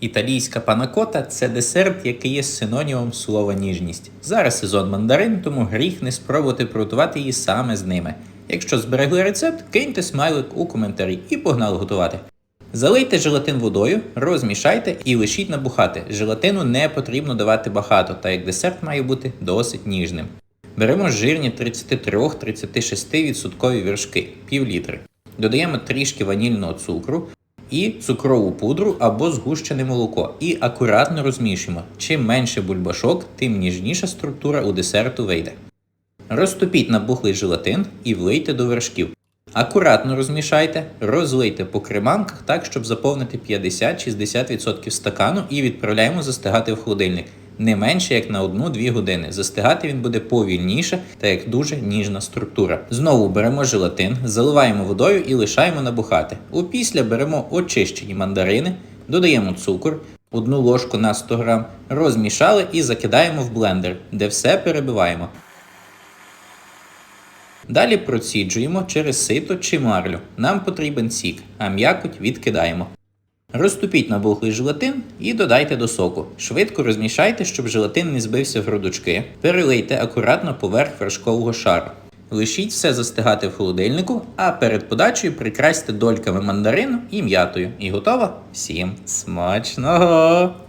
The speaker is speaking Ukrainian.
Італійська панакота це десерт, який є синонімом слова ніжність. Зараз сезон мандарин, тому гріх не спробувати приготувати її саме з ними. Якщо зберегли рецепт, киньте смайлик у коментарі і погнали готувати. Залийте желатин водою, розмішайте і лишіть набухати. Желатину не потрібно давати багато, так як десерт має бути досить ніжним. Беремо жирні 33-36% віршки, пів літри. Додаємо трішки ванільного цукру і цукрову пудру або згущене молоко. І акуратно розмішуємо. Чим менше бульбашок, тим ніжніша структура у десерту вийде. Розтопіть набухлий желатин і влийте до вершків. Акуратно розмішайте, розлийте по креманках так, щоб заповнити 50-60% стакану і відправляємо застигати в холодильник. Не менше як на 1-2 години. Застигати він буде повільніше, та як дуже ніжна структура. Знову беремо желатин, заливаємо водою і лишаємо набухати. Опісля беремо очищені мандарини, додаємо цукор, одну ложку на 100 г, розмішали і закидаємо в блендер, де все перебиваємо. Далі проціджуємо через сито чи марлю. Нам потрібен сік, а м'якоть відкидаємо. Розтопіть набухлий желатин і додайте до соку. Швидко розмішайте, щоб желатин не збився в грудочки. Перелийте акуратно поверх вершкового шару. Лишіть все застигати в холодильнику, а перед подачею прикрасьте дольками мандарину і м'ятою. І готово? Всім смачного!